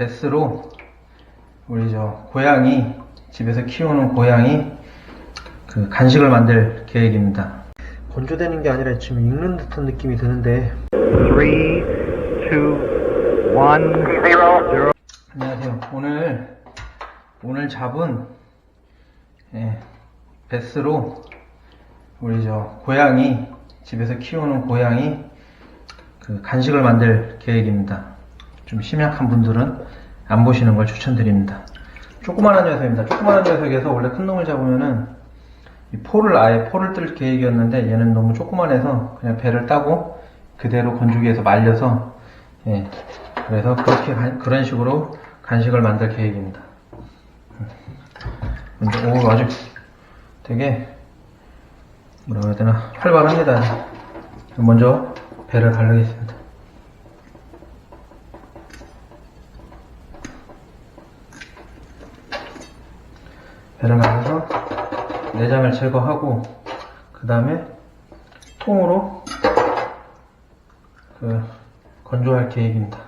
베스로 우리 저 고양이 집에서 키우는 고양이 그 간식을 만들 계획입니다. 건조되는 게 아니라 지금 익는 듯한 느낌이 드는데 Three, two, one, zero. 안녕하세요. 오늘 오늘 잡은 예, 베스로 우리 저 고양이 집에서 키우는 고양이 그 간식을 만들 계획입니다. 좀 심약한 분들은 안 보시는 걸 추천드립니다. 조그마한 녀석입니다. 조그마한 녀석에서 원래 큰 놈을 잡으면은 이 포를 아예 포를 뜰 계획이었는데 얘는 너무 조그만해서 그냥 배를 따고 그대로 건조기에서 말려서 예, 그래서 그렇게 간- 그런 식으로 간식을 만들 계획입니다. 오 아주 되게 뭐라고 해야 되나 활발합니다. 먼저 배를 갈르겠습니다. 갈아서 내장을 제거하고 그 다음에 통으로 그 건조할 계획입니다.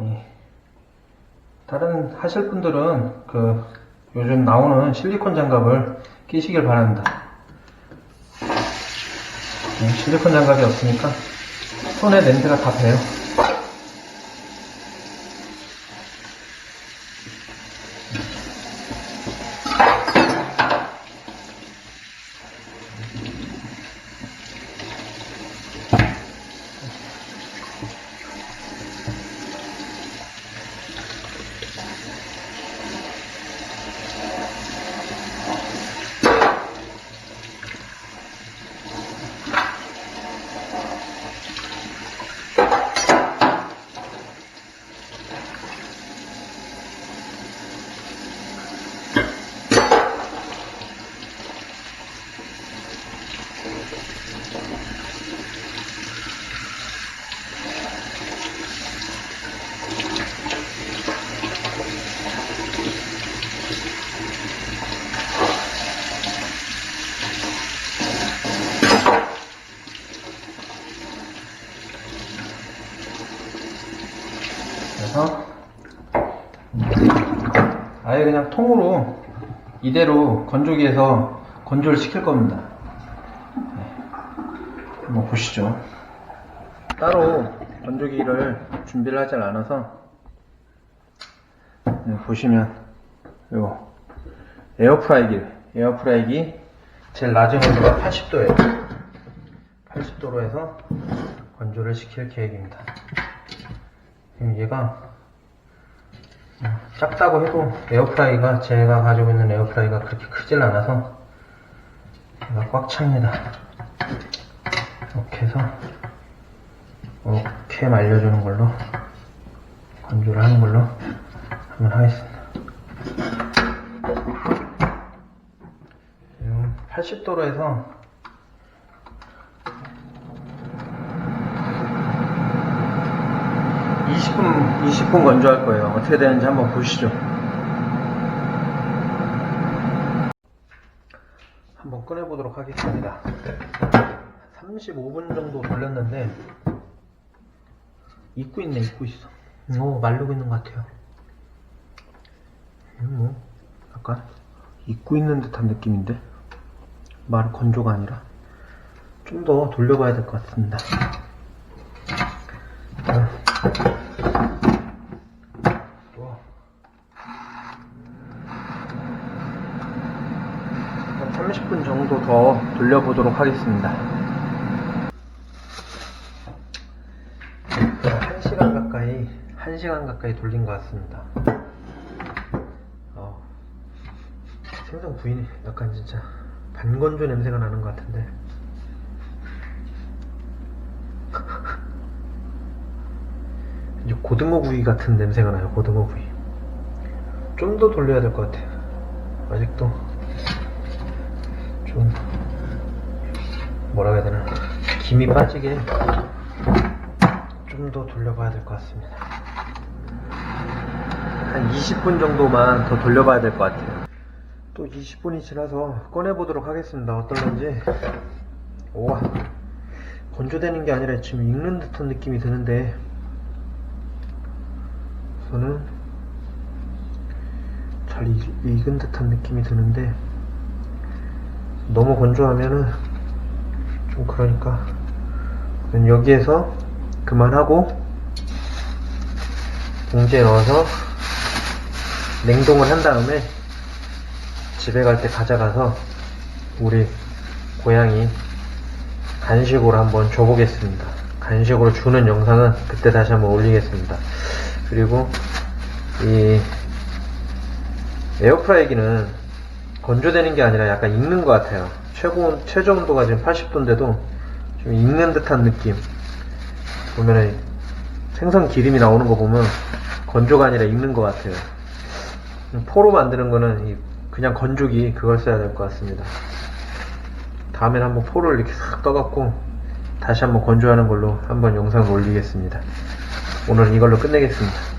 예. 다른 하실 분들은 그 요즘 나오는 실리콘 장갑을 끼시길 바랍니다. 네, 실리콘 장갑이 없으니까 손에 냄새가 다 배요. 그래서 아예 그냥 통으로 이대로 건조기에서 건조를 시킬 겁니다. 네. 한번 보시죠. 따로 건조기를 준비를 하지 않아서 네, 보시면 요 에어프라이기 에어프라이기 제일 낮은 온도가 80도예요. 80도로 해서 건조를 시킬 계획입니다. 지금 얘가 음, 작다고 해도 에어프라이가 제가 가지고 있는 에어프라이가 그렇게 크질 않아서 얘가 꽉 찹니다. 이렇게 해서 이렇게 말려주는 걸로 건조를 하는 걸로 한번 하겠습니다. 지금 80도로 해서 20분, 20분 건조할 거예요. 어떻게 되는지 한번 보시죠. 한번 꺼내보도록 하겠습니다. 35분 정도 돌렸는데, 익고 있네, 익고 있어. 오, 말르고 있는 것 같아요. 음, 뭐, 약간, 익고 있는 듯한 느낌인데? 말 건조가 아니라. 좀 더 돌려봐야 될 것 같습니다. 자, 또. 한 30분 정도 더 돌려보도록 하겠습니다. 1시간 가까이, 1시간 가까이 돌린 것 같습니다. 어, 생선 부인이 약간 진짜 반건조 냄새가 나는 것 같은데. 이제 고등어 구이 같은 냄새가 나요, 고등어 구이. 좀 더 돌려야 될 것 같아요. 아직도 좀 뭐라 해야 되나 김이 빠지게 좀 더 돌려봐야 될 것 같습니다. 한 20분 정도만 더 돌려봐야 될 것 같아요. 또또 20분이 지나서 꺼내보도록 하겠습니다. 어떨런지. 우와. 건조되는 게 아니라 지금 익는 듯한 느낌이 드는데, 저는 잘 익, 익은 듯한 느낌이 드는데, 너무 건조하면은 좀 그러니까, 여기에서 그만하고, 봉지에 넣어서 냉동을 한 다음에 집에 갈 때 가져가서 우리 고양이 간식으로 한번 줘보겠습니다. 간식으로 주는 영상은 그때 다시 한번 올리겠습니다. 그리고 이 에어프라이기는 건조되는 게 아니라 약간 익는 것 같아요. 최고 최저 온도가 지금 80도인데도 좀 익는 듯한 느낌. 보면은 생선 기름이 나오는 거 보면 건조가 아니라 익는 것 같아요. 포로 만드는 거는 이 그냥 건조기 그걸 써야 될 것 같습니다. 다음엔 한번 포를 이렇게 싹 떠갖고 다시 한번 건조하는 걸로 한번 영상을 올리겠습니다. 오늘은 이걸로 끝내겠습니다.